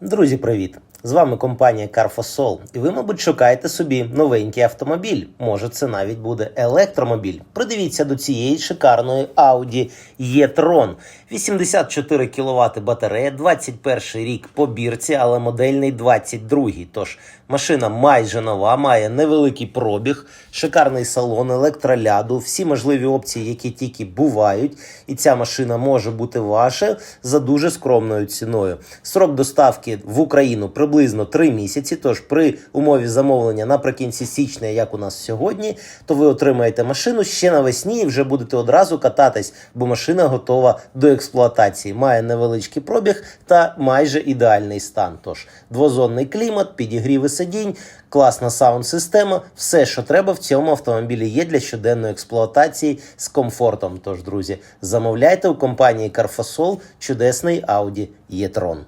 Друзі, привіт! З вами компанія Carfosol, і ви, мабуть, шукаєте собі новенький автомобіль. Може, це навіть буде електромобіль. Придивіться до цієї шикарної Audi e-tron. 84 кВт батарея, 21 рік по бірці, але модельний 22. Тож машина майже нова, має невеликий пробіг, шикарний салон, електроляду, всі можливі опції, які тільки бувають. І ця машина може бути ваша за дуже скромною ціною. Срок доставки в Україну приблизно 3 місяці. Тож при умові замовлення наприкінці січня, як у нас сьогодні, то ви отримаєте машину ще навесні і вже будете одразу кататись, бо машина готова до експлуатації. Має невеличкий пробіг та майже ідеальний стан. Тож двозонний клімат, підігріви сидінь, класна саунд-система. Все, що треба в цьому автомобілі, є для щоденної експлуатації з комфортом. Тож, друзі, замовляйте у компанії Carfosol чудесний Audi e-tron.